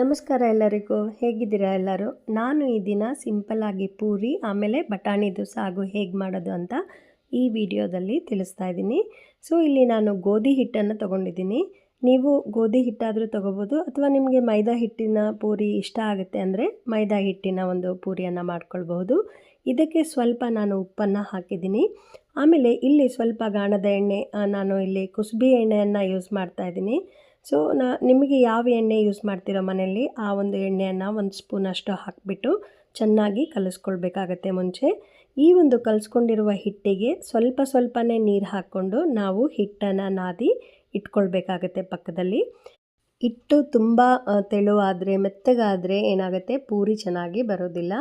ನಮಸ್ಕಾರ ಎಲ್ಲರಿಗೂ. ಹೇಗಿದ್ದೀರಾ ಎಲ್ಲರೂ? ನಾನು ಈ ದಿನ ಸಿಂಪಲ್ಲಾಗಿ ಪೂರಿ, ಆಮೇಲೆ ಬಟಾಣಿದು ಸಾಗು ಹೇಗೆ ಮಾಡೋದು ಅಂತ ಈ ವಿಡಿಯೋದಲ್ಲಿ ತಿಳಿಸ್ತಾ ಇದ್ದೀನಿ. ಸೊ, ಇಲ್ಲಿ ನಾನು ಗೋಧಿ ಹಿಟ್ಟನ್ನು ತೊಗೊಂಡಿದ್ದೀನಿ. ನೀವು ಗೋಧಿ ಹಿಟ್ಟಾದರೂ ತೊಗೋಬೋದು ಅಥವಾ ನಿಮಗೆ ಮೈದಾ ಹಿಟ್ಟಿನ ಪೂರಿ ಇಷ್ಟ ಆಗುತ್ತೆ ಅಂದರೆ ಮೈದಾ ಹಿಟ್ಟಿನ ಒಂದು ಪೂರಿಯನ್ನು ಮಾಡ್ಕೊಳ್ಬಹುದು. ಇದಕ್ಕೆ ಸ್ವಲ್ಪ ನಾನು ಉಪ್ಪನ್ನು ಹಾಕಿದ್ದೀನಿ. ಆಮೇಲೆ ಇಲ್ಲಿ ಸ್ವಲ್ಪ ಗಾಣದ ಎಣ್ಣೆ ನಾನು ಇಲ್ಲಿ ಕುಸುಬಿ ಎಣ್ಣೆಯನ್ನು ಯೂಸ್ ಮಾಡ್ತಾ ಇದ್ದೀನಿ. ಸೊ ನಾ, ನಿಮಗೆ ಯಾವ ಎಣ್ಣೆ ಯೂಸ್ ಮಾಡ್ತೀರೋ ಮನೆಯಲ್ಲಿ? ಆ ಒಂದು ಎಣ್ಣೆಯನ್ನು ಒಂದು ಸ್ಪೂನ್ ಅಷ್ಟು ಹಾಕಿಬಿಟ್ಟು ಚೆನ್ನಾಗಿ ಕಲಿಸ್ಕೊಳ್ಬೇಕಾಗತ್ತೆ ಮುಂಚೆ. ಈ ಒಂದು ಕಲಿಸ್ಕೊಂಡಿರುವ ಹಿಟ್ಟಿಗೆ ಸ್ವಲ್ಪ ಸ್ವಲ್ಪನೇ ನೀರು ಹಾಕ್ಕೊಂಡು ನಾವು ಹಿಟ್ಟನ್ನು ನಾದಿ ಇಟ್ಕೊಳ್ಬೇಕಾಗತ್ತೆ ಪಕ್ಕದಲ್ಲಿ. ಹಿಟ್ಟು ತುಂಬ ತೆಳುವಾದರೆ, ಮೆತ್ತಗಾದರೆ ಏನಾಗುತ್ತೆ? ಪೂರಿ ಚೆನ್ನಾಗಿ ಬರೋದಿಲ್ಲ.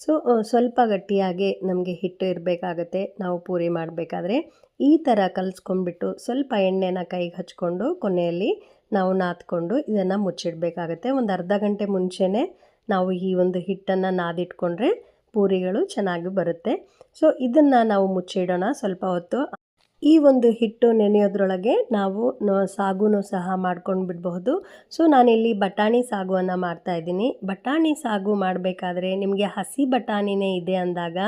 ಸೊ ಸ್ವಲ್ಪ ಗಟ್ಟಿಯಾಗಿ ನಮಗೆ ಹಿಟ್ಟು ಇರಬೇಕಾಗತ್ತೆ. ನಾವು ಪೂರಿ ಮಾಡಬೇಕಾದ್ರೆ. ಈ ಥರ ಕಲಿಸ್ಕೊಂಡ್ಬಿಟ್ಟು ಸ್ವಲ್ಪ ಎಣ್ಣೆನ ಕೈಗೆ ಹಚ್ಕೊಂಡು ಕೊನೆಯಲ್ಲಿ ನಾವು ನಾದ್ಕೊಂಡು ಇದನ್ನು ಮುಚ್ಚಿಡಬೇಕಾಗತ್ತೆ. ಒಂದು ಅರ್ಧ ಗಂಟೆ ಮುಂಚೆನೇ ನಾವು ಈ ಒಂದು ಹಿಟ್ಟನ್ನು ನಾದಿಟ್ಕೊಂಡ್ರೆ ಪೂರಿಗಳು ಚೆನ್ನಾಗಿ ಬರುತ್ತೆ. ಸೊ ಇದನ್ನು ನಾವು ಮುಚ್ಚಿಡೋಣ ಸ್ವಲ್ಪ ಹೊತ್ತು. ಈ ಒಂದು ಹಿಟ್ಟು ನೆನೆಯೋದ್ರೊಳಗೆ ನಾವು ಸಾಗುನು ಸಹ ಮಾಡ್ಕೊಂಡು ಬಿಡಬಹುದು. ಸೊ ನಾನಿಲ್ಲಿ ಬಟಾಣಿ ಸಾಗುವನ್ನು ಮಾಡ್ತಾ ಇದ್ದೀನಿ. ಬಟಾಣಿ ಸಾಗು ಮಾಡಬೇಕಾದ್ರೆ ನಿಮಗೆ ಹಸಿ ಬಟಾಣಿನೇ ಇದೆ ಅಂದಾಗ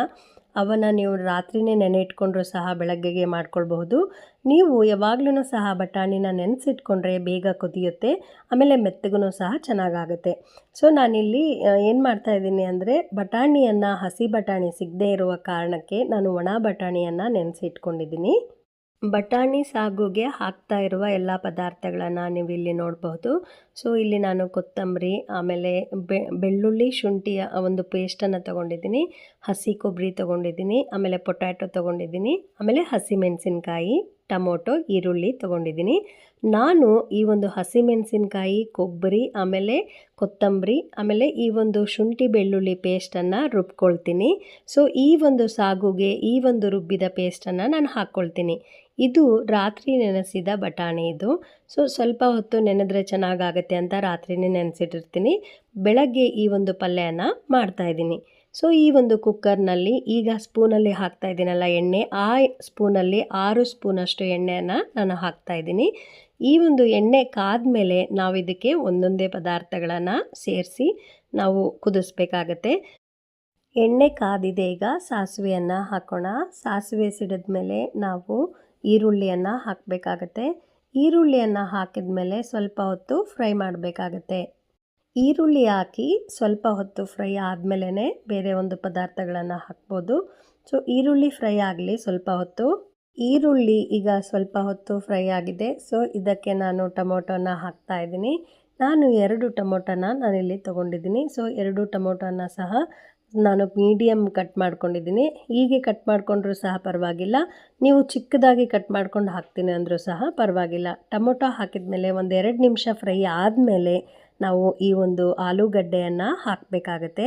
ಅವನ್ನು ನೀವು ರಾತ್ರಿನೇ ನೆನೆ ಇಟ್ಕೊಂಡ್ರೂ ಸಹ ಬೆಳಗ್ಗೆಗೆ ಮಾಡ್ಕೊಳ್ಬಹುದು. ನೀವು ಯಾವಾಗ್ಲೂ ಸಹ ಬಟಾಣಿನ ನೆನೆಸಿಟ್ಕೊಂಡ್ರೆ ಬೇಗ ಕುದಿಯುತ್ತೆ, ಆಮೇಲೆ ಮೆತ್ತಗೂ ಸಹ ಚೆನ್ನಾಗಾಗುತ್ತೆ. ಸೊ, ನಾನಿಲ್ಲಿ ಏನು ಮಾಡ್ತಾ ಇದ್ದೀನಿ ಅಂದರೆ ಬಟಾಣಿಯನ್ನು ಹಸಿ ಬಟಾಣಿ ಸಿಗದೇ ಇರುವ ಕಾರಣಕ್ಕೆ ನಾನು ಒಣ ಬಟಾಣಿಯನ್ನು ನೆನೆಸಿಟ್ಕೊಂಡಿದ್ದೀನಿ. ಬಟಾಣಿ ಸಾಗುಗೆ ಹಾಕ್ತಾ ಇರುವ ಎಲ್ಲ ಪದಾರ್ಥಗಳನ್ನು ನೀವು ಇಲ್ಲಿ ನೋಡಬಹುದು. ಸೊ ಇಲ್ಲಿ ನಾನು ಕೊತ್ತಂಬರಿ, ಆಮೇಲೆ ಬೆಳ್ಳುಳ್ಳಿ ಶುಂಠಿಯ ಒಂದು ಪೇಸ್ಟನ್ನು ತೊಗೊಂಡಿದ್ದೀನಿ. ಹಸಿ ಕೊಬ್ಬರಿ ತೊಗೊಂಡಿದ್ದೀನಿ. ಆಮೇಲೆ ಪೊಟ್ಯಾಟೊ ತೊಗೊಂಡಿದ್ದೀನಿ. ಆಮೇಲೆ ಹಸಿಮೆಣಸಿನ್ಕಾಯಿ ಟೊಮೊಟೊ, ಈರುಳ್ಳಿ ತೊಗೊಂಡಿದ್ದೀನಿ. ನಾನು ಈ ಒಂದು ಹಸಿಮೆಣಸಿನ್ಕಾಯಿ ಕೊಬ್ಬರಿ ಆಮೇಲೆ ಕೊತ್ತಂಬರಿ, ಆಮೇಲೆ ಈ ಒಂದು ಶುಂಠಿ ಬೆಳ್ಳುಳ್ಳಿ ಪೇಸ್ಟನ್ನು ರುಬ್ಕೊಳ್ತೀನಿ. ಸೊ ಈ ಒಂದು ಸಾಗುಗೆ, ಈ ಒಂದು ರುಬ್ಬಿದ ಪೇಸ್ಟನ್ನು ನಾನು ಹಾಕ್ಕೊಳ್ತೀನಿ. ಇದು ರಾತ್ರಿ ನೆನೆಸಿದ ಬಟಾಣಿ ಇದು. ಸೊ ಸ್ವಲ್ಪ ಹೊತ್ತು ನೆನೆದ್ರೆ ಚೆನ್ನಾಗಾಗತ್ತೆ ಅಂತ ರಾತ್ರಿನೇ ನೆನೆಸಿಟ್ಟಿರ್ತೀನಿ. ಬೆಳಗ್ಗೆ ಈ ಒಂದು ಪಲ್ಯನ ಮಾಡ್ತಾಯಿದ್ದೀನಿ ಸೊ ಈ ಒಂದು ಕುಕ್ಕರ್ನಲ್ಲಿ ಈಗ ಸ್ಪೂನಲ್ಲಿ ಹಾಕ್ತಾ ಇದ್ದೀನಲ್ಲ ಎಣ್ಣೆ. ಆ ಸ್ಪೂನಲ್ಲಿ ಆರು ಸ್ಪೂನಷ್ಟು ಎಣ್ಣೆಯನ್ನು ನಾನು ಹಾಕ್ತಾ ಇದ್ದೀನಿ. ಈ ಒಂದು ಎಣ್ಣೆ ಕಾದ್ಮೇಲೆ ನಾವು ಇದಕ್ಕೆ ಒಂದೊಂದೇ ಪದಾರ್ಥಗಳನ್ನು ಸೇರಿಸಿ ನಾವು ಕುದಿಸ್ಬೇಕಾಗತ್ತೆ. ಎಣ್ಣೆ ಕಾದಿದೆ ಈಗ, ಸಾಸಿವೆಯನ್ನು ಹಾಕೋಣ. ಸಾಸಿವೆ ಸಿಡಿದ್ಮೇಲೆ ನಾವು ಈರುಳ್ಳಿಯನ್ನು ಹಾಕಬೇಕಾಗತ್ತೆ. ಈರುಳ್ಳಿಯನ್ನು ಹಾಕಿದ ಮೇಲೆ ಸ್ವಲ್ಪ ಹೊತ್ತು ಫ್ರೈ ಮಾಡಬೇಕಾಗತ್ತೆ. ಈರುಳ್ಳಿ ಹಾಕಿ ಸ್ವಲ್ಪ ಹೊತ್ತು ಫ್ರೈ ಆದಮೇಲೆ ಬೇರೆ ಒಂದು ಪದಾರ್ಥಗಳನ್ನು ಹಾಕ್ಬೋದು. ಸೊ, ಈರುಳ್ಳಿ ಫ್ರೈ ಆಗಲಿ ಸ್ವಲ್ಪ ಹೊತ್ತು. ಈರುಳ್ಳಿ ಈಗ ಸ್ವಲ್ಪ ಹೊತ್ತು ಫ್ರೈ ಆಗಿದೆ. ಸೊ, ಇದಕ್ಕೆ ನಾನು ಟೊಮೊಟೊನ ಹಾಕ್ತಾ ಇದ್ದೀನಿ. ನಾನು ಎರಡು ಟೊಮೊಟೊನ ನಾನಿಲ್ಲಿ ತೊಗೊಂಡಿದ್ದೀನಿ. ಸೊ, ಎರಡು ಟೊಮೊಟೊನ ಸಹ ನಾನು ಮೀಡಿಯಮ್ ಕಟ್ ಮಾಡ್ಕೊಂಡಿದ್ದೀನಿ. ಹೀಗೆ ಕಟ್ ಮಾಡಿಕೊಂಡ್ರೂ ಸಹ ಪರವಾಗಿಲ್ಲ. ನೀವು ಚಿಕ್ಕದಾಗಿ ಕಟ್ ಮಾಡ್ಕೊಂಡು ಹಾಕ್ತೀನಿ ಅಂದರೂ ಸಹ ಪರವಾಗಿಲ್ಲ. ಟೊಮೊಟೊ ಹಾಕಿದ ಮೇಲೆ ಒಂದು ಎರಡು ನಿಮಿಷ ಫ್ರೈ ಆದಮೇಲೆ ನಾವು ಈ ಒಂದು ಆಲೂಗಡ್ಡೆಯನ್ನು ಹಾಕಬೇಕಾಗತ್ತೆ.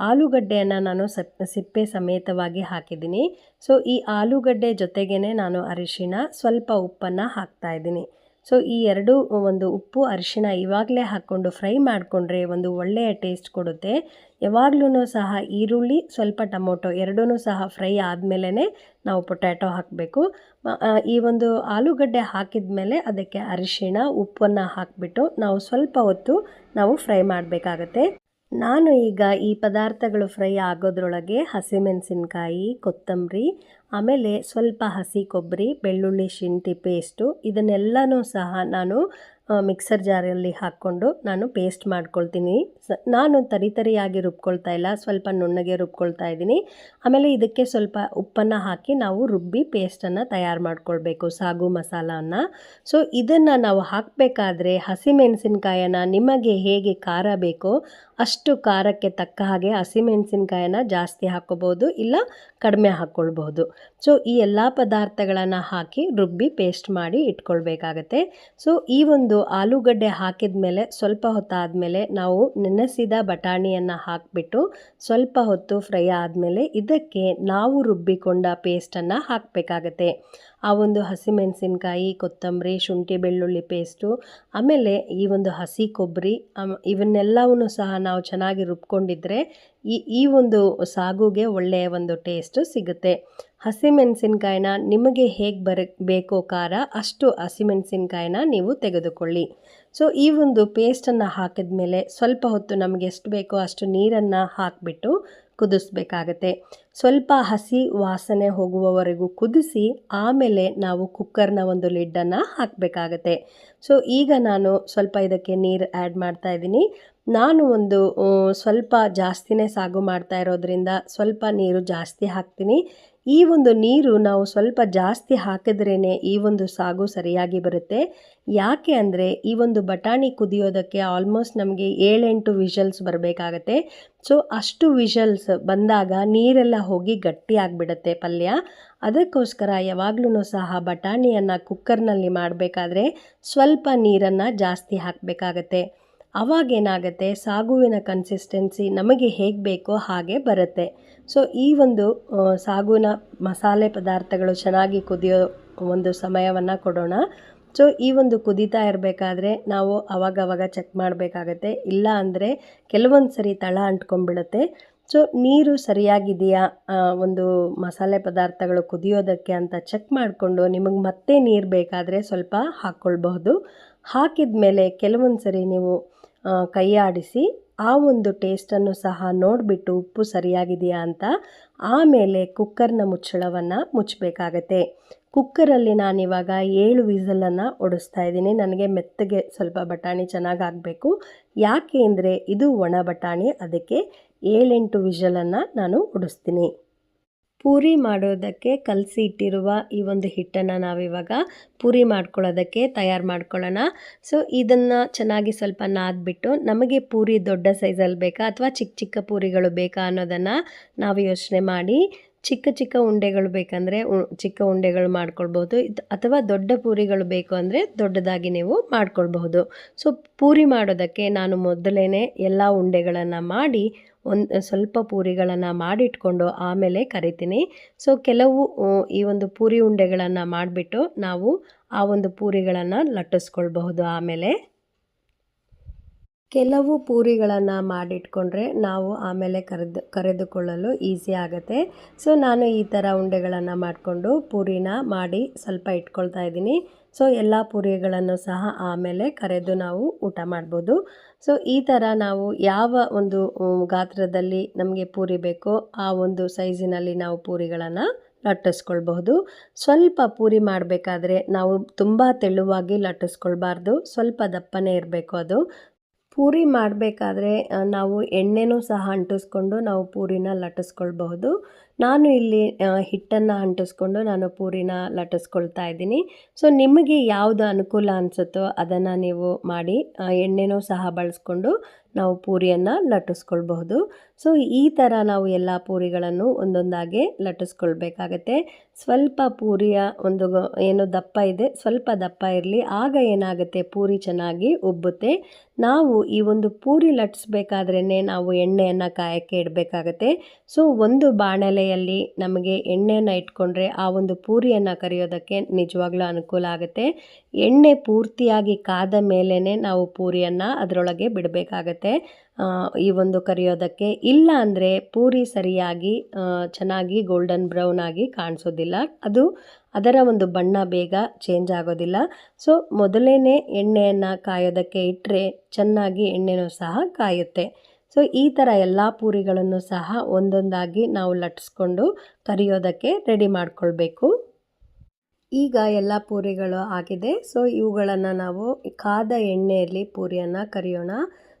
ಆಲೂಗಡ್ಡೆಯನ್ನು ನಾನು ಸಪ್, ಸಿಪ್ಪೆ ಸಮೇತವಾಗಿ ಹಾಕಿದ್ದೀನಿ. ಸೊ ಈ ಆಲೂಗಡ್ಡೆ ಜೊತೆಗೇ ನಾನು ಅರಿಶಿನ ಸ್ವಲ್ಪ ಉಪ್ಪನ್ನು ಹಾಕ್ತಾ ಇದ್ದೀನಿ. ಸೊ ಈ ಎರಡು ಒಂದು ಉಪ್ಪು, ಅರಿಶಿಣ ಇವಾಗಲೇ ಹಾಕ್ಕೊಂಡು ಫ್ರೈ ಮಾಡಿಕೊಂಡ್ರೆ ಒಂದು ಒಳ್ಳೆಯ ಟೇಸ್ಟ್ ಕೊಡುತ್ತೆ. ಯಾವಾಗಲೂ ಸಹ ಈರುಳ್ಳಿ, ಸ್ವಲ್ಪ ಟೊಮೊಟೊ ಎರಡೂ ಸಹ ಫ್ರೈ ಆದಮೇಲೆ ನಾವು ಪೊಟ್ಯಾಟೊ ಹಾಕಬೇಕು. ಈ ಒಂದು ಆಲೂಗಡ್ಡೆ ಹಾಕಿದ ಮೇಲೆ ಅದಕ್ಕೆ ಅರಿಶಿಣ, ಉಪ್ಪನ್ನು ಹಾಕಿಬಿಟ್ಟು ನಾವು ಸ್ವಲ್ಪ ಹೊತ್ತು ನಾವು ಫ್ರೈ ಮಾಡಬೇಕಾಗತ್ತೆ. ನಾನು ಈಗ ಈ ಪದಾರ್ಥಗಳು ಫ್ರೈ ಆಗೋದ್ರೊಳಗೆ ಹಸಿಮೆಣಸಿನ್ಕಾಯಿ, ಕೊತ್ತಂಬರಿ, ಆಮೇಲೆ ಸ್ವಲ್ಪ ಹಸಿ ಕೊಬ್ಬರಿ, ಬೆಳ್ಳುಳ್ಳಿ, ಶುಂಠಿ ಪೇಸ್ಟು ಇದನ್ನೆಲ್ಲನೂ ಸಹ ನಾನು ಮಿಕ್ಸರ್ ಜಾರಲ್ಲಿ ಹಾಕ್ಕೊಂಡು ನಾನು ಪೇಸ್ಟ್ ಮಾಡ್ಕೊಳ್ತೀನಿ. ಸ, ನಾನು ತರಿತರಿಯಾಗಿ ರುಬ್ಕೊಳ್ತಾ ಇಲ್ಲ, ಸ್ವಲ್ಪ ನುಣ್ಣಗೆ ರುಬ್ಕೊಳ್ತಾ ಇದ್ದೀನಿ. ಆಮೇಲೆ ಇದಕ್ಕೆ ಸ್ವಲ್ಪ ಉಪ್ಪನ್ನು ಹಾಕಿ ನಾವು ರುಬ್ಬಿ ಪೇಸ್ಟನ್ನು ತಯಾರು ಮಾಡ್ಕೊಳ್ಬೇಕು, ಸಾಗು ಮಸಾಲನ್ನು. ಸೊ ಇದನ್ನು ನಾವು ಹಾಕಬೇಕಾದ್ರೆ ಹಸಿಮೆಣಸಿನ್ಕಾಯನ್ನು ನಿಮಗೆ ಹೇಗೆ ಖಾರ ಬೇಕೋ ಅಷ್ಟು ಖಾರಕ್ಕೆ ತಕ್ಕ ಹಾಗೆ ಹಸಿಮೆಣಸಿನ್ಕಾಯನ್ನ ಜಾಸ್ತಿ ಹಾಕ್ಕೋಬೋದು ಇಲ್ಲ ಕಡಿಮೆ ಹಾಕ್ಕೊಳ್ಬಹುದು ಸೊ ಈ ಎಲ್ಲ ಪದಾರ್ಥಗಳನ್ನು ಹಾಕಿ ರುಬ್ಬಿ ಪೇಸ್ಟ್ ಮಾಡಿ ಇಟ್ಕೊಳ್ಬೇಕಾಗತ್ತೆ. ಸೊ ಈ ಒಂದು ಆಲೂಗಡ್ಡೆ ಹಾಕಿದ ಮೇಲೆ ಸ್ವಲ್ಪ ಹೊತ್ತಾದಮೇಲೆ ನಾವು ನೆನೆಸಿದ ಬಟಾಣಿಯನ್ನು ಹಾಕಿಬಿಟ್ಟು ಸ್ವಲ್ಪ ಹೊತ್ತು ಫ್ರೈ ಆದಮೇಲೆ ಇದಕ್ಕೆ ನಾವು ರುಬ್ಬಿಕೊಂಡ ಪೇಸ್ಟನ್ನು ಹಾಕಬೇಕಾಗತ್ತೆ. ಆ ಒಂದು ಹಸಿಮೆಣಸಿನ್ಕಾಯಿ, ಕೊತ್ತಂಬರಿ, ಶುಂಠಿ, ಬೆಳ್ಳುಳ್ಳಿ ಪೇಸ್ಟು ಆಮೇಲೆ ಈ ಒಂದು ಹಸಿ ಕೊಬ್ಬರಿ ಇವನ್ನೆಲ್ಲವನ್ನು ಸಹ ನಾವು ಚೆನ್ನಾಗಿ ರುಬ್ಕೊಂಡಿದ್ರೆ ಈ ಈ ಒಂದು ಸಾಗುಗೆ ಒಳ್ಳೆಯ ಒಂದು ಟೇಸ್ಟು ಸಿಗುತ್ತೆ. ಹಸಿಮೆಣಸಿನ್ಕಾಯಿನ ನಿಮಗೆ ಹೇಗೆ ಬರ, ಬೇಕೋ ಖಾರ ಅಷ್ಟು ಹಸಿಮೆಣಸಿನ್ಕಾಯಿನ ನೀವು ತೆಗೆದುಕೊಳ್ಳಿ. ಸೊ ಈ ಒಂದು ಪೇಸ್ಟನ್ನು ಹಾಕಿದ ಮೇಲೆ ಸ್ವಲ್ಪ ಹೊತ್ತು ನಮಗೆ ಎಷ್ಟು ಬೇಕೋ ಅಷ್ಟು ನೀರನ್ನು ಹಾಕಿಬಿಟ್ಟು ಕುದಿಸ್ಬೇಕಾಗತ್ತೆ. ಸ್ವಲ್ಪ ಹಸಿ ವಾಸನೆ ಹೋಗುವವರೆಗೂ ಕುದಿಸಿ ಆಮೇಲೆ ನಾವು ಕುಕ್ಕರ್ನ ಒಂದು ಲಿಡ್ಡನ್ನು ಹಾಕಬೇಕಾಗತ್ತೆ. ಸೊ, ಈಗ ನಾನು ಸ್ವಲ್ಪ ಇದಕ್ಕೆ ನೀರು ಆ್ಯಡ್ ಮಾಡ್ತಾ ಇದ್ದೀನಿ. ನಾನು ಒಂದು ಸ್ವಲ್ಪ ಜಾಸ್ತಿನೇ ಸಾಗು ಮಾಡ್ತಾ ಇರೋದ್ರಿಂದ ಸ್ವಲ್ಪ ನೀರು ಜಾಸ್ತಿ ಹಾಕ್ತೀನಿ. ಈ ಒಂದು ನೀರು ನಾವು ಸ್ವಲ್ಪ ಜಾಸ್ತಿ ಹಾಕಿದ್ರೇ ಈ ಒಂದು ಸಾಗು ಸರಿಯಾಗಿ ಬರುತ್ತೆ. ಯಾಕೆ ಅಂದರೆ ಈ ಒಂದು ಬಟಾಣಿ ಕುದಿಯೋದಕ್ಕೆ ಆಲ್ಮೋಸ್ಟ್ ನಮಗೆ ಏಳೆಂಟು ವಿಷಲ್ಸ್ ಬರಬೇಕಾಗತ್ತೆ. ಸೊ ಅಷ್ಟು ವಿಷಲ್ಸ್ ಬಂದಾಗ ನೀರೆಲ್ಲ ಹೋಗಿ ಗಟ್ಟಿ ಆಗಿಬಿಡತ್ತೆ ಪಲ್ಯ. ಅದಕ್ಕೋಸ್ಕರ ಯಾವಾಗಲೂ ಸಹ ಬಟಾಣಿಯನ್ನು ಕುಕ್ಕರ್ನಲ್ಲಿ ಮಾಡಬೇಕಾದ್ರೆ ಸ್ವಲ್ಪ ನೀರನ್ನು ಜಾಸ್ತಿ ಹಾಕಬೇಕಾಗತ್ತೆ. ಅವಾಗೇನಾಗುತ್ತೆ ಸಾಗುವಿನ ಕನ್ಸಿಸ್ಟೆನ್ಸಿ ನಮಗೆ ಹೇಗೆ ಬೇಕೋ ಹಾಗೆ ಬರುತ್ತೆ. ಸೊ ಈ ಒಂದು ಸಾಗುವಿನ ಮಸಾಲೆ ಪದಾರ್ಥಗಳು ಚೆನ್ನಾಗಿ ಕುದಿಯೋ ಒಂದು ಸಮಯವನ್ನು ಕೊಡೋಣ. ಸೊ, ಈ ಒಂದು ಕುದೀತಾ ಇರಬೇಕಾದ್ರೆ ನಾವು ಅವಾಗವಾಗ ಚೆಕ್ ಮಾಡಬೇಕಾಗತ್ತೆ. ಇಲ್ಲ ಅಂದರೆ ಕೆಲವೊಂದು ಸರಿ ತಳ ಅಂಟ್ಕೊಂಡ್ಬಿಡುತ್ತೆ. ಸೊ, ನೀರು ಸರಿಯಾಗಿದೆಯಾ? ಒಂದು ಮಸಾಲೆ ಪದಾರ್ಥಗಳು ಕುದಿಯೋದಕ್ಕೆ ಅಂತ ಚೆಕ್ ಮಾಡಿಕೊಂಡು ನಿಮಗೆ ಮತ್ತೆ ನೀರು ಬೇಕಾದರೆ ಸ್ವಲ್ಪ ಹಾಕ್ಕೊಳ್ಬಹುದು ಹಾಕಿದ ಮೇಲೆ ಕೆಲವೊಂದು ಸರಿ ನೀವು ಕೈ ಆಡಿಸಿ ಆ ಒಂದು ಟೇಸ್ಟನ್ನು ಸಹ ನೋಡಿಬಿಟ್ಟು ಉಪ್ಪು ಸರಿಯಾಗಿದೆಯಾ ಅಂತ ಆಮೇಲೆ ಕುಕ್ಕರ್ನ ಮುಚ್ಚಳವನ್ನು ಮುಚ್ಚಬೇಕಾಗತ್ತೆ. ಕುಕ್ಕರಲ್ಲಿ ನಾನಿವಾಗ ಏಳು ವಿಸಲನ್ನು ಒಡಿಸ್ತಾ ಇದ್ದೀನಿ. ನನಗೆ ಮೆತ್ತಗೆ ಸ್ವಲ್ಪ ಬಟಾಣಿ ಚೆನ್ನಾಗಿ ಆಗಬೇಕು ಯಾಕೆ ಅಂದರೆ ಇದು ಒಣ ಬಟಾಣಿ, ಅದಕ್ಕೆ ಏಳೆಂಟು ವಿಷಲನ್ನು ನಾನು ಒಡಿಸ್ತೀನಿ. ಪೂರಿ ಮಾಡೋದಕ್ಕೆ ಕಲಸಿ ಇಟ್ಟಿರುವ ಈ ಒಂದು ಹಿಟ್ಟನ್ನು ನಾವಿವಾಗ ಪೂರಿ ಮಾಡ್ಕೊಳ್ಳೋದಕ್ಕೆ ತಯಾರು ಮಾಡ್ಕೊಳ್ಳೋಣ. ಸೊ ಇದನ್ನು ಚೆನ್ನಾಗಿ ಸ್ವಲ್ಪ ನಾದ್ಬಿಟ್ಟು ನಮಗೆ ಪೂರಿ ದೊಡ್ಡ ಸೈಜಲ್ಲಿ ಬೇಕಾ ಅಥವಾ ಚಿಕ್ಕ ಚಿಕ್ಕ ಪೂರಿಗಳು ಬೇಕಾ ಅನ್ನೋದನ್ನು ನಾವು ಯೋಚನೆ ಮಾಡಿ ಚಿಕ್ಕ ಚಿಕ್ಕ ಉಂಡೆಗಳು ಬೇಕಂದರೆ ಚಿಕ್ಕ ಉಂಡೆಗಳು ಮಾಡ್ಕೊಳ್ಬೋದು ಅಥವಾ ದೊಡ್ಡ ಪೂರಿಗಳು ಬೇಕು ಅಂದರೆ ದೊಡ್ಡದಾಗಿ ನೀವು ಮಾಡ್ಕೊಳ್ಬಹುದು. ಸೊ ಪೂರಿ ಮಾಡೋದಕ್ಕೆ ನಾನು ಮೊದಲೇ ಎಲ್ಲ ಉಂಡೆಗಳನ್ನು ಮಾಡಿ, ಒಂದು, ಸ್ವಲ್ಪ ಪೂರಿಗಳನ್ನು ಮಾಡಿಟ್ಕೊಂಡು ಆಮೇಲೆ ಕರಿತೀನಿ. ಸೊ ಕೆಲವು ಈ ಒಂದು ಪೂರಿ ಉಂಡೆಗಳನ್ನು ಮಾಡಿಬಿಟ್ಟು ನಾವು ಆ ಒಂದು ಪೂರಿಗಳನ್ನು ಲಟ್ಟಿಸ್ಕೊಳ್ಬಹುದು ಆಮೇಲೆ. ಕೆಲವು ಪೂರಿಗಳನ್ನು ಮಾಡಿಟ್ಕೊಂಡ್ರೆ ನಾವು ಆಮೇಲೆ ಕರೆದು, ಕರೆದುಕೊಳ್ಳಲು ಈಸಿ ಆಗುತ್ತೆ. ಸೊ, ನಾನು ಈ ಥರ ಉಂಡೆಗಳನ್ನು ಮಾಡಿಕೊಂಡು ಪೂರಿನ ಮಾಡಿ ಸ್ವಲ್ಪ ಇಟ್ಕೊಳ್ತಾ ಇದ್ದೀನಿ. ಸೊ, ಎಲ್ಲ ಪೂರಿಗಳನ್ನು ಸಹ ಆಮೇಲೆ ಕರೆದು ನಾವು ಊಟ ಮಾಡ್ಬೋದು. ಸೊ, ಈ ಥರ ನಾವು ಯಾವ ಒಂದು ಗಾತ್ರದಲ್ಲಿ ನಮಗೆ ಪೂರಿ ಬೇಕೋ ಆ ಒಂದು ಸೈಜಿನಲ್ಲಿ ನಾವು ಪೂರಿಗಳನ್ನು ಲಟ್ಟಿಸ್ಕೊಳ್ಬಹುದು. ಸ್ವಲ್ಪ ಪೂರಿ ಮಾಡಬೇಕಾದ್ರೆ ನಾವು ತುಂಬ ತೆಳುವಾಗಿ ಲಟ್ಟಿಸ್ಕೊಳ್ಬಾರ್ದು. ಸ್ವಲ್ಪ ದಪ್ಪನೇ ಇರಬೇಕು ಅದು. ಪೂರಿ ಮಾಡಬೇಕಾದ್ರೆ ನಾವು ಎಣ್ಣೆನೂ ಸಹ ಅಂಟಿಸ್ಕೊಂಡು ನಾವು ಪೂರಿನ ಲಟ್ಟಿಸ್ಕೊಳ್ಬಹುದು. ನಾನು ಇಲ್ಲಿ ಹಿಟ್ಟನ್ನು ಅಂಟಿಸ್ಕೊಂಡು ನಾನು ಪೂರಿನ ಲಟ್ಟಿಸ್ಕೊಳ್ತಾ ಇದ್ದೀನಿ. ಸೊ, ನಿಮಗೆ ಯಾವುದು ಅನುಕೂಲ ಅನಿಸುತ್ತೋ ಅದನ್ನು ನೀವು ಮಾಡಿ ಎಣ್ಣೆನೂ ಸಹ ಬಳಸ್ಕೊಂಡು ನಾವು ಪೂರಿಯನ್ನು ಲಟ್ಟಿಸ್ಕೊಳ್ಬಹುದು. ಸೊ, ಈ ಥರ ನಾವು ಎಲ್ಲ ಪೂರಿಗಳನ್ನು ಒಂದೊಂದಾಗಿ ಲಟ್ಟಿಸ್ಕೊಳ್ಬೇಕಾಗತ್ತೆ. ಸ್ವಲ್ಪ ಪೂರಿಯ ಒಂದು ಏನು ದಪ್ಪ ಇದೆ, ಸ್ವಲ್ಪ ದಪ್ಪ ಇರಲಿ, ಆಗ ಏನಾಗುತ್ತೆ, ಪೂರಿ ಚೆನ್ನಾಗಿ ಉಬ್ಬುತ್ತೆ. ನಾವು ಈ ಒಂದು ಪೂರಿ ಲಟ್ಟಿಸ್ಬೇಕಾದ್ರೇ ನಾವು ಎಣ್ಣೆಯನ್ನು ಕಾಯಕ್ಕೆ ಇಡಬೇಕಾಗತ್ತೆ. ಸೊ, ಒಂದು ಬಾಣಲೆಯಲ್ಲಿ ನಮಗೆ ಎಣ್ಣೆಯನ್ನು ಇಟ್ಕೊಂಡ್ರೆ ಆ ಒಂದು ಪೂರಿಯನ್ನು ಕರಿಯೋದಕ್ಕೆ ನಿಜವಾಗ್ಲೂ ಅನುಕೂಲ ಆಗುತ್ತೆ. ಎಣ್ಣೆ ಪೂರ್ತಿಯಾಗಿ ಕಾದ ಮೇಲೇ ನಾವು ಪೂರಿಯನ್ನು ಅದರೊಳಗೆ ಬಿಡಬೇಕಾಗತ್ತೆ. ಈ ಒಂದು ಕರಿಯೋದಕ್ಕೆ ಇಲ್ಲ ಅಂದರೆ ಪೂರಿ ಸರಿಯಾಗಿ ಚೆನ್ನಾಗಿ ಗೋಲ್ಡನ್ ಬ್ರೌನ್ ಆಗಿ ಕಾಣಿಸೋದಿಲ್ಲ. ಅದು ಅದರ ಒಂದು ಬಣ್ಣ ಬೇಗ ಚೇಂಜ್ ಆಗೋದಿಲ್ಲ. ಸೊ ಮೊದಲೇ ಎಣ್ಣೆಯನ್ನು ಕಾಯೋದಕ್ಕೆ ಇಟ್ಟರೆ ಚೆನ್ನಾಗಿ ಎಣ್ಣೆನೂ ಸಹ ಕಾಯುತ್ತೆ. ಸೊ ಈ ಥರ ಎಲ್ಲ ಪೂರಿಗಳನ್ನು ಸಹ ಒಂದೊಂದಾಗಿ ನಾವು ಲಟ್ಸ್ಕೊಂಡು ಕರಿಯೋದಕ್ಕೆ ರೆಡಿ ಮಾಡಿಕೊಳ್ಬೇಕು. ಈಗ ಎಲ್ಲ ಪೂರಿಗಳು ಆಗಿದೆ. ಸೊ ಇವುಗಳನ್ನು ನಾವು ಕಾದ ಎಣ್ಣೆಯಲ್ಲಿ ಪೂರಿಯನ್ನು ಕರಿಯೋಣ.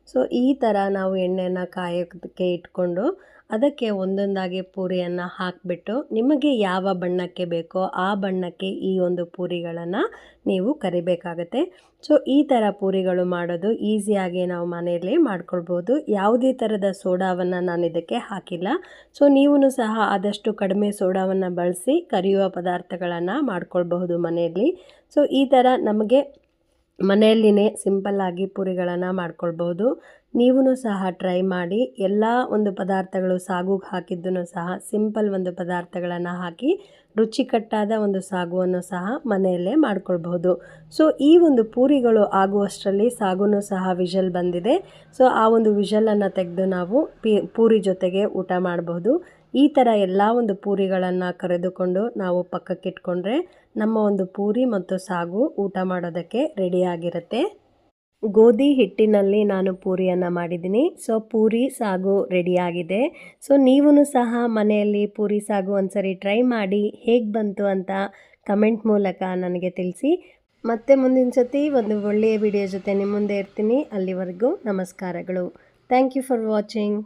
ಸೊ ಈ ಥರ ನಾವು ಎಣ್ಣೆನ ಕಾಯೋದಕ್ಕೆ ಇಟ್ಕೊಂಡು ಅದಕ್ಕೆ ಒಂದೊಂದಾಗಿ ಪೂರಿಯನ್ನು ಹಾಕಿಬಿಟ್ಟು ನಿಮಗೆ ಯಾವ ಬಣ್ಣಕ್ಕೆ ಬೇಕೋ ಆ ಬಣ್ಣಕ್ಕೆ ಈ ಒಂದು ಪೂರಿಗಳನ್ನು ನೀವು ಕರಿಬೇಕಾಗತ್ತೆ. ಸೊ ಈ ಥರ ಪೂರಿಗಳು ಮಾಡೋದು ಈಸಿಯಾಗಿ ನಾವು ಮನೆಯಲ್ಲಿ ಮಾಡ್ಕೊಳ್ಬೋದು. ಯಾವುದೇ ಥರದ ಸೋಡಾವನ್ನು ನಾನು ಇದಕ್ಕೆ ಹಾಕಿಲ್ಲ. ಸೊ ನೀವು ಸಹ ಆದಷ್ಟು ಕಡಿಮೆ ಸೋಡಾವನ್ನು ಬಳಸಿ ಕರಿಯುವ ಪದಾರ್ಥಗಳನ್ನು ಮಾಡ್ಕೊಳ್ಬಹುದು ಮನೆಯಲ್ಲಿ. ಸೊ ಈ ಥರ ನಮಗೆ ಮನೆಯಲ್ಲಿನೇ ಸಿಂಪಲ್ಲಾಗಿ ಪೂರಿಗಳನ್ನು ಮಾಡ್ಕೊಳ್ಬೋದು ನೀವೂ ಸಹ ಟ್ರೈ ಮಾಡಿ. ಎಲ್ಲ ಒಂದು ಪದಾರ್ಥಗಳು ಸಾಗುಗೆ ಹಾಕಿದ್ದನ್ನು ಸಹ ಸಿಂಪಲ್ ಒಂದು ಪದಾರ್ಥಗಳನ್ನು ಹಾಕಿ ರುಚಿಕಟ್ಟಾದ ಒಂದು ಸಾಗುವನ್ನು ಸಹ ಮನೆಯಲ್ಲೇ ಮಾಡ್ಕೊಳ್ಬಹುದು. ಸೊ, ಈ ಒಂದು ಪೂರಿಗಳು ಆಗುವಷ್ಟರಲ್ಲಿ ಸಾಗುನೂ ಸಹ ವಿಷಲ್ ಬಂದಿದೆ. ಸೊ, ಆ ಒಂದು ವಿಷಲನ್ನು ತೆಗೆದು ನಾವು ಪೂರಿ ಜೊತೆಗೆ ಊಟ ಮಾಡಬಹುದು. ಈ ಥರ ಎಲ್ಲ ಒಂದು ಪೂರಿಗಳನ್ನು ಕರೆದುಕೊಂಡು ನಾವು ಪಕ್ಕಕ್ಕಿಟ್ಕೊಂಡ್ರೆ ನಮ್ಮ ಒಂದು ಪೂರಿ ಮತ್ತು ಸಾಗು ಊಟ ಮಾಡೋದಕ್ಕೆ ರೆಡಿಯಾಗಿರುತ್ತೆ ಗೋಧಿ ಹಿಟ್ಟಿನಲ್ಲಿ ನಾನು ಪೂರಿಯನ್ನು ಮಾಡಿದ್ದೀನಿ. ಸೊ ಪೂರಿ, ಸಾಗು ರೆಡಿಯಾಗಿದೆ ಸೊ ನೀವೂ ಸಹ ಮನೆಯಲ್ಲಿ ಪೂರಿ, ಸಾಗು ಒಂದ್ಸರಿ ಟ್ರೈ ಮಾಡಿ ಹೇಗೆ ಬಂತು ಅಂತ ಕಮೆಂಟ್ ಮೂಲಕ ನನಗೆ ತಿಳಿಸಿ. ಮತ್ತೆ ಮುಂದಿನ ಸತಿ ಒಂದು ಒಳ್ಳೆಯ ವಿಡಿಯೋ ಜೊತೆ ನಿಮ್ಮ ಮುಂದೆ ಇರ್ತೀನಿ. ಅಲ್ಲಿವರೆಗೂ ನಮಸ್ಕಾರಗಳು. Thank you for watching